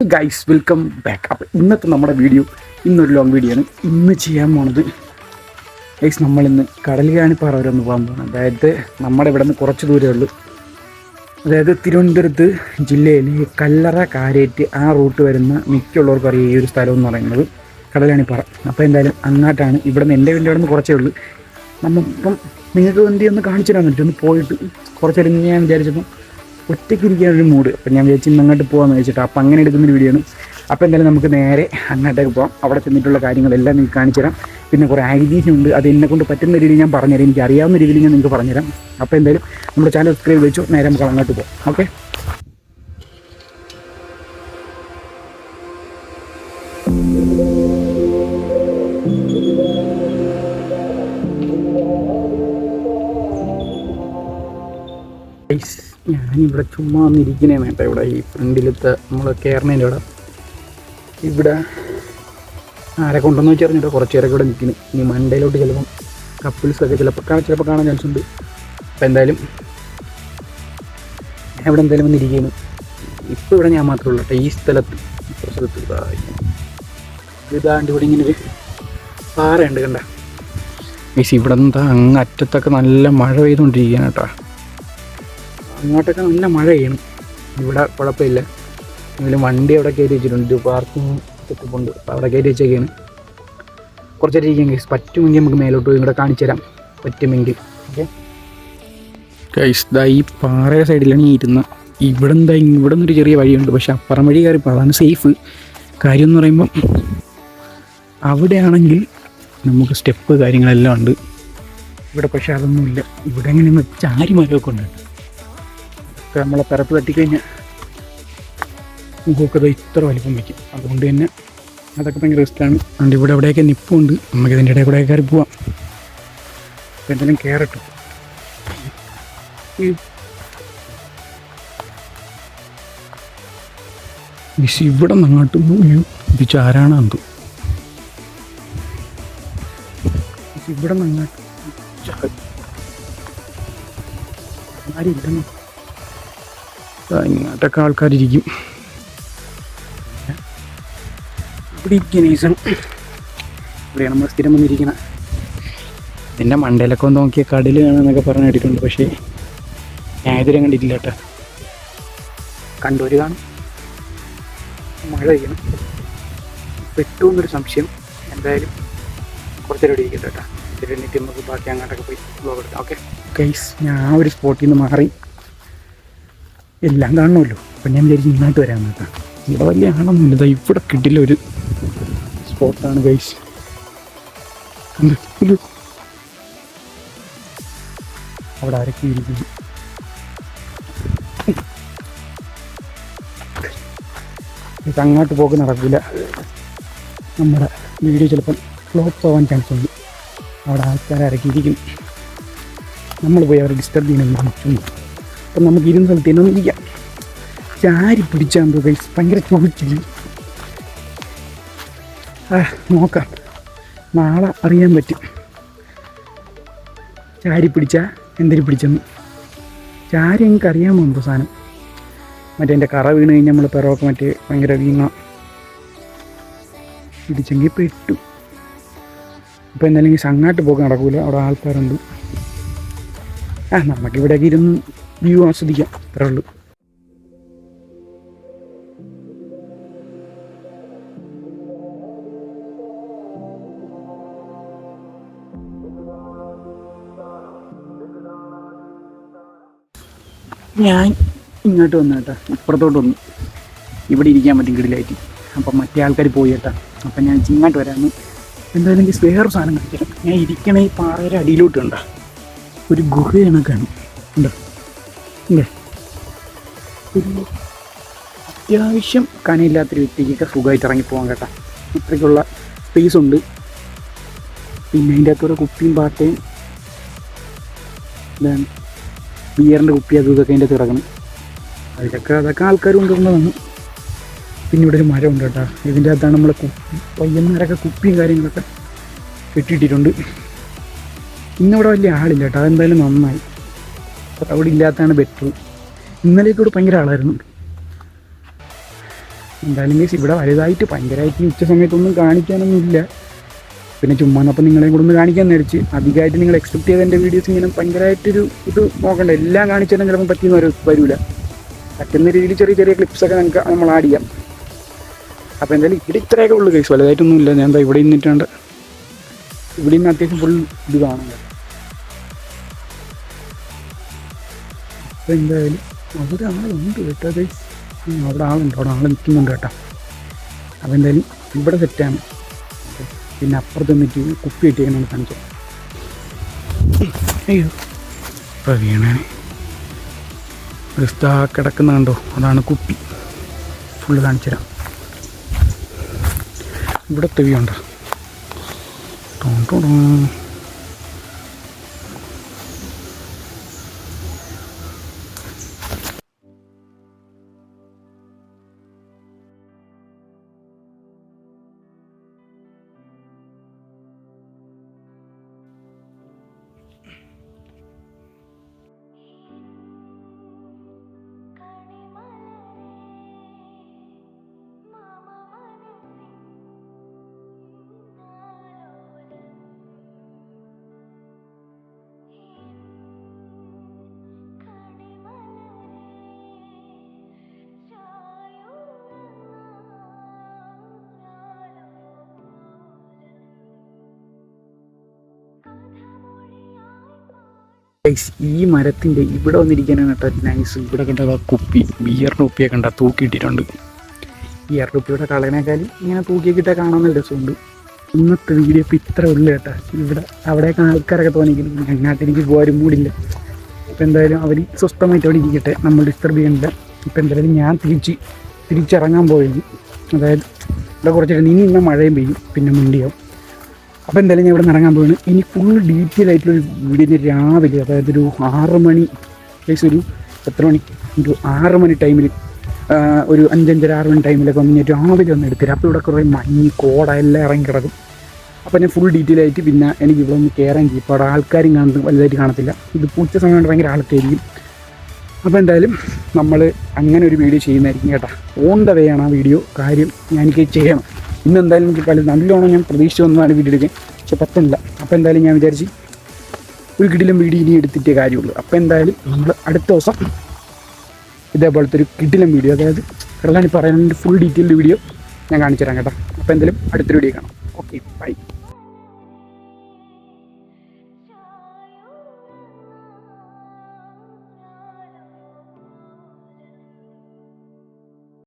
Guys welcome back അപ്പോൾ ഇന്നത്തെ നമ്മുടെ വീഡിയോ ഇന്നൊരു ലോങ് വീഡിയോ ആണ്. ഇന്ന് ചെയ്യാൻ പോണത്. ഗൈസ് നമ്മളിന്ന് കടലുകാണിപ്പാറ വരെ ഒന്ന് പോകാൻ പോകണം അതായത് നമ്മുടെ ഇവിടെ നിന്ന് കുറച്ച് ദൂരമേ ഉള്ളൂ. അതായത് തിരുവനന്തപുരത്ത് ജില്ലയിൽ കല്ലറ കാരേറ്റ് ആ റൂട്ട് വരുന്ന മിക്കുള്ളവർക്കും അറിയാം ഈ ഒരു സ്ഥലം എന്ന് പറയുന്നത് കടലാണിപ്പാറ അപ്പോൾ എന്തായാലും അങ്ങോട്ടാണ്. ഇവിടെ നിന്ന് എന്റെ വീടിന്റെ അവിടെ നിന്ന് കുറച്ചേ ഉള്ളൂ. നമ്മളിപ്പം നിങ്ങൾക്ക് വണ്ടി ഒന്ന് കാണിച്ചു തരാൻ പറ്റും ഒന്ന് പോയിട്ട് കുറച്ചേരം ഞാൻ വിചാരിച്ചപ്പോൾ ഒറ്റയ്ക്ക് ഒരു മൂഡ് അപ്പം ഞാൻ വിചാരിച്ചു ഇന്ന് അങ്ങോട്ട് പോകാമെന്ന് വെച്ചിട്ട് അപ്പം അങ്ങനെ എടുക്കുന്നൊരു വീഡിയോ ആണ്. അപ്പോൾ എന്തായാലും നമുക്ക് നേരെ അങ്ങോട്ടേക്ക് പോകാം അവിടെ ചെന്നിട്ടുള്ള കാര്യങ്ങളെല്ലാം നിങ്ങൾക്ക് കാണിച്ചു തരാം. പിന്നെ കുറേ ഐഡിയസുണ്ട് അത് എന്നെ കൊണ്ട് പറ്റുന്ന രീതിയിൽ ഞാൻ പറഞ്ഞുതരാം. എനിക്ക് അറിയാവുന്ന രീതിയിൽ ഞാൻ നിങ്ങൾക്ക് പറഞ്ഞുതരാം. അപ്പോൾ എന്തായാലും നമ്മുടെ ചാനൽ സബ്സ്ക്രൈബ് വെച്ചു. നേരെ നമുക്ക് അങ്ങോട്ട് പോകാം ഓക്കെ ഗൈസ് ഞാനിവിടെ ചുമ്മാ വന്നിരിക്കണേ കേട്ടോ ഇവിടെ ഈ ഫ്രണ്ടിലത്തെ നമ്മൾ കയറണേന്റെ ഇവിടെ. ഇവിടെ ആരെ കൊണ്ടെന്ന് വെച്ചറിഞ്ഞിട്ട് കുറച്ച് പേരൊക്കെ ഇവിടെ നിൽക്കുന്നു ഇനി മണ്ടയിലോട്ട് ചിലപ്പം കപ്പിൾസൊക്കെ ചിലപ്പോൾ കാണാൻ ചിലപ്പോൾ കാണാൻ ചാൻസ് ഉണ്ട്. അപ്പോൾ എന്തായാലും ഞാൻ ഇവിടെ എന്തായാലും വന്നിരിക്കുന്നു ഇപ്പോൾ ഇവിടെ ഞാൻ മാത്രമേ ഉള്ളൂ കേട്ടോ. ഈ സ്ഥലത്ത് സ്ഥലത്ത്. ഇതാണ്ട് ഇവിടെ ഇങ്ങനെ ഒരു പാറയുണ്ട് കണ്ട. മീസ് ഇവിടെ നിന്ന് അങ്ങ് അറ്റത്തൊക്കെ നല്ല മഴ പെയ്തുകൊണ്ടിരിക്കുകയാണ് കേട്ടോ. അങ്ങോട്ടൊക്കെ നല്ല മഴ ചെയ്യണം ഇവിടെ കുഴപ്പമില്ല. എങ്കിലും വണ്ടി അവിടെ കയറ്റി വെച്ചിട്ടുണ്ട്. പാർക്കിങ് സെറ്റപ്പുണ്ട് അവിടെ കയറ്റി വെച്ചേക്കാണ്. കുറച്ചേരം ഇരിക്കാം ഗൈസ് പറ്റുമെങ്കിൽ നമുക്ക് മേലോട്ട് പോയി ഇവിടെ കാണിച്ചു തരാം. പറ്റുമെങ്കിൽ. ഓക്കെ ഗൈസ് ദാ ഈ പാറയുടെ സൈഡിലാണ് ഈ ഇരുന്ന. ഇവിടെ എന്താ ഇവിടെ നിന്നൊരു ചെറിയ വഴിയുണ്ട്. പക്ഷെ അപ്പുറം വഴി കയറി അതാണ് സേഫ് കാര്യം എന്ന് പറയുമ്പം അവിടെയാണെങ്കിൽ നമുക്ക് സ്റ്റെപ്പ് കാര്യങ്ങളെല്ലാം ഉണ്ട്. ഇവിടെ പക്ഷെ അതൊന്നുമില്ല. ഇവിടെ എങ്ങനെയെന്ന് ചാരി മരമൊക്കെ ഉണ്ട്. ഒക്കെ നമ്മളെ പിറപ്പ് തട്ടിക്കഴിഞ്ഞാൽ മുഖമൊക്കെ അത് ഇത്ര വലിപ്പം വയ്ക്കും. അതുകൊണ്ട് തന്നെ അതൊക്കെ ഭയങ്കര റിസ്ക്കാണ് അതുകൊണ്ട് ഇവിടെ എവിടെയൊക്കെ നിപ്പുണ്ട് നമുക്ക് ഇതിന്റെ ഇടയിൽ കൂടെ കയറി പോവാം. അപ്പം എന്തെങ്കിലും കയറട്ടു മിസ് ഇവിടെ നിന്നങ്ങോട്ട് പോയി ഇത് ചാരാണ് എന്തു മിസ് ഇവിടെ നിന്നങ്ങോട്ട് ആരും ഇല്ലെന്നോ? ഇങ്ങോട്ടൊക്കെ ആൾക്കാരിരിക്കും. ഇവിടെ ഈസൺ ഇവിടെയാണ് നമ്മൾ സ്ഥിരം വന്നിരിക്കുന്നത് ഇതിന്റെ മണ്ടയിലൊക്കെ ഒന്ന് നോക്കിയ കടൽ കാണാന്നൊക്കെ പറഞ്ഞു കേട്ടിട്ടുണ്ട് പക്ഷേ ഞാൻ ഇതുവരെ കണ്ടിട്ടില്ല കേട്ടോ. കണ്ടൂര് കാണും. മഴ പെയ്യണം. പെട്ടു എന്നൊരു സംശയം. എന്തായാലും കുറച്ചേരം ഇവിടെ ഇരിക്കട്ടെ കേട്ടോ. എന്നിട്ട് നമുക്ക് ബാക്കി അങ്ങോട്ടൊക്കെ പോയി ബ്ലോഗ് ഓക്കെ ഗൈസ് ഞാൻ ഒരു സ്പോട്ടിൽ നിന്ന് മാറി. എല്ലാം കാണണമല്ലോ അപ്പം ഞാൻ വിചാരിച്ചു ഇങ്ങോട്ട് വരാൻ നോക്കാം ഇവിടെ വലിയ ആണൊന്നുമില്ല ഇതാ ഇവിടെ കിട്ടില്ല ഒരു സ്പോട്ടാണ് ഗൈസ് അവിടെ ആരൊക്കെ ഇരിക്കുന്നു? ഇത് അങ്ങോട്ട് പോക്ക് നടക്കില്ല നമ്മുടെ വീഡിയോ ചിലപ്പം ഫ്ലോപ്പ് ആവാൻ ചാൻസ് ഉണ്ട്. അവിടെ ആൾക്കാർ ഇറക്കിയിരിക്കും നമ്മൾ പോയി അവരെ ഡിസ്റ്റർബ് ചെയ്യണമെന്ന് അപ്പം നമുക്ക് ഇരുന്ന സ്ഥലത്ത് തന്നെ ഒന്നിരിക്കാം. ചാരി പിടിച്ചാൽ ഗൈസ് ഭയങ്കര ചോദിച്ചില്ല ആ നോക്കാം. നാളെ അറിയാൻ പറ്റും. ചാരി പിടിച്ചാൽ എന്തിനു പിടിച്ചെന്ന്. ചാരി എനിക്ക് അറിയാൻ എന്തോ സാധനം? മറ്റേ എന്റെ കറ വീണ് കഴിഞ്ഞാൽ നമ്മൾ പിറവൊക്കെ മറ്റേ ഭയങ്കര വീണ. പിടിച്ചെങ്കിൽ പെട്ടു. ഇപ്പോൾ എന്തായാലും ഈ സങ്ങാട്ട് പോക്ക് നടക്കൂല. അവിടെ ആൾക്കാരുണ്ട്. ആ നമുക്കിവിടെയൊക്കെ ഇരുന്ന് വ്യൂ ആസ്വദിക്കാം. അത്രേ ഞാൻ ഇങ്ങോട്ട് വന്നു കേട്ടോ. ഇപ്പുറത്തോട്ട് വന്നു. ഇവിടെ ഇരിക്കാൻ പറ്റും കിടിലായിട്ട്. അപ്പം മറ്റേ ആൾക്കാർ പോയി കേട്ടോ. അപ്പം ഞാൻ ഇങ്ങോട്ട് വരാമെന്ന് എന്തായാലും എനിക്ക് വേറെ സാധനം കാണിക്കാം ഞാൻ ഇരിക്കണ ഈ പാറയുടെ അടിയിലോട്ട് കണ്ട. ഒരു ഗുഹ കണക്കാണ് ഉണ്ടോ അത്യാവശ്യം കനയില്ലാത്തൊരു വ്യക്തിക്കൊക്കെ സുഖമായിട്ട് ഇറങ്ങിപ്പോകാൻ കേട്ടോ. അത്രയ്ക്കുള്ള സ്പേസ് ഉണ്ട്. പിന്നെ അതിന്റെ അകത്ത് ഓരോ കുപ്പിയും പാട്ടയും. ഇതാണ് ബിയറിന്റെ കുപ്പി അതും ഇതൊക്കെ അതിന്റെ അകത്ത് കിടക്കണം. അതിലൊക്കെ അതൊക്കെ ആൾക്കാർ കൊണ്ടുവന്നതാണ് പിന്നെ ഇവിടെ ഒരു മരം ഉണ്ട് കേട്ടോ. ഇതിന്റെ അകത്താണ് നമ്മളെ കുപ്പി പയ്യന്മാരൊക്കെ കുപ്പിയും കാര്യങ്ങളൊക്കെ കെട്ടിയിട്ടിട്ടുണ്ട്. ഇന്നിവിടെ വലിയ ആളില്ല കേട്ടോ. അതെന്തായാലും നന്നായി. അവിടെ ഇല്ലാത്തതാണ് ബെറ്റർ. ഇന്നലെയൊക്കെ ഇവിടെ ഭയങ്കര ആളായിരുന്നു. എന്തായാലും മീൻസ് ഇവിടെ വലുതായിട്ട് ഭയങ്കരമായിട്ട് ഉച്ച സമയത്തൊന്നും കാണിക്കാനൊന്നും ഇല്ല. പിന്നെ ചുമ്മാ അപ്പം നിങ്ങളെയും കൂടെ ഒന്ന് കാണിക്കാൻ നേരിച്ച്. അധികമായിട്ട് നിങ്ങൾ എക്സ്പെക്ട് ചെയ്ത എന്റെ വീഡിയോസ് ഇങ്ങനെ ഭയങ്കരമായിട്ടൊരു ഇത് നോക്കണ്ട. എല്ലാം കാണിച്ചാലും ചിലപ്പോൾ പറ്റിയെന്ന് വരും വരില്ല പറ്റുന്ന രീതിയിൽ ചെറിയ ചെറിയ ക്ലിപ്സൊക്കെ നമുക്ക് നമ്മൾ ആഡ് ചെയ്യാം. അപ്പോൾ എന്തായാലും ഇവിടെ ഇത്രയൊക്കെ ഉള്ളു കേസ് വലുതായിട്ടൊന്നും ഇല്ല ഞാൻ എന്താ ഇവിടെ നിന്നിട്ടുണ്ട് ഇവിടെ നിന്ന് അത്യാവശ്യം ഫുൾ ഇത് കാണുന്നത് അപ്പോൾ എന്തായാലും അവിടെ ആളുണ്ട് കേട്ടോ അത്. അവിടെ ആളുണ്ട് അവിടെ ആൾ നിൽക്കുന്നുണ്ട് കേട്ടോ. അപ്പോൾ എന്തായാലും ഇവിടെ സെറ്റാണ് പിന്നെ അപ്പുറത്ത് നിന്നിട്ട് കുപ്പി കിട്ടിയാണ് കാണിച്ചു അയ്യോ ഇപ്പോൾ വീണേ റിസ്താ കിടക്കുന്ന കണ്ടോ? അതാണ് കുപ്പി. ഫുള്ള് കാണിച്ചു തരാം. ഇവിടെ തെവിയുണ്ടോ ടോ ടോൺ ടോൺ. ഈ മരത്തിന്റെ ഇവിടെ വന്നിരിക്കാനാണ് കേട്ടോ നൈസ് ഇവിടെ കണ്ടത് ആ കുപ്പി. ബിയറിന്റെ കുപ്പിയൊക്കെ കണ്ട തൂക്കിയിട്ടിട്ടുണ്ട്. ബിയർ കുപ്പിയുടെ കളയനേക്കാൾ ഇങ്ങനെ തൂക്കിയൊക്കെ കാണാൻ രസമുണ്ട്. ഇന്നത്തെ വീഡിയോ ഇപ്പോൾ ഇത്ര ഉള്ളു കേട്ടോ. ഇവിടെ അവിടെയൊക്കെ ആൾക്കാരൊക്കെ തോന്നിക്കുന്നു അങ്ങോട്ട് എനിക്ക് പോരും മൂടില്ല. ഇപ്പം എന്തായാലും അവർ സ്വസ്ഥമായിട്ട് അവിടെ ഇരിക്കട്ടെ. നമ്മൾ ഡിസ്റ്റർബ് ചെയ്യണ്ട. ഇപ്പം എന്തായാലും ഞാൻ തിരിച്ച് തിരിച്ചിറങ്ങാൻ പോയി അതായത് ഇവിടെ കുറച്ചിട്ട് ഇനി ഇന്ന മഴയും പെയ്യും. പിന്നെ മുണ്ടിയാവും. അപ്പോൾ എന്തായാലും ഞാൻ ഇവിടെ ഇറങ്ങാൻ പോവാണ്. ഇനി ഫുൾ ഡീറ്റെയിൽ ആയിട്ടുള്ള വീഡിയോ രാവിലെ അതായത് ഒരു ആറ് മണി ഏകദേശം ഒരു എത്ര മണി? ഒരു ആറ് മണി ടൈമിൽ ഒരു അഞ്ചഞ്ചര ആറ് മണി ടൈമിലൊക്കെ വന്ന് ഞാൻ രാവിലെ ഒന്ന് എടുത്തരാം അപ്പോൾ ഇവിടെ കുറേ മഞ്ഞ് കോട എല്ലാം ഇറങ്ങി കിടക്കും. അപ്പോൾ ഞാൻ ഫുൾ ഡീറ്റെയിൽ ആയിട്ട് പിന്നെ എനിക്ക് ഇവിടെ ഒന്ന് കയറാൻ ചെയ്യും. ഇപ്പോൾ അവിടെ ആൾക്കാരും കാണുന്നത് വലുതായിട്ട് കാണത്തില്ല. ഇത് പൂച്ച സമയം കൊണ്ട് ഭയങ്കര ആൾക്കായിരിക്കും അപ്പോൾ എന്തായാലും നമ്മൾ അങ്ങനെ ഒരു വീഡിയോ ചെയ്യുന്നതായിരിക്കും കേട്ടോ. ഓൺ ദ വേ ആണ് ആ വീഡിയോ കാര്യം ഞാൻ എനിക്ക് ചെയ്യണം. ഇന്ന് എന്തായാലും എനിക്ക് പല നല്ലോണം ഞാൻ പ്രതീക്ഷിച്ച് വന്നതാണ് വീഡിയോ എടുക്കാൻ. പക്ഷെ പറ്റുന്നില്ല അപ്പോൾ എന്തായാലും ഞാൻ വിചാരിച്ച് ഒരു കിടിലും വീഡിയോ ഇനി എടുത്തിട്ടേ കാര്യമുള്ളൂ. അപ്പോൾ എന്തായാലും നമ്മൾ അടുത്ത ദിവസം ഇതേപോലത്തെ ഒരു കിടിലം വീഡിയോ അതായത് വെള്ളാണി പറയാനുള്ള ഫുൾ ഡീറ്റെയിൽഡ് വീഡിയോ ഞാൻ കാണിച്ചു തരാം കേട്ടോ. അപ്പോൾ എന്തായാലും അടുത്തൊരു വീഡിയോ കാണാം. Okay bye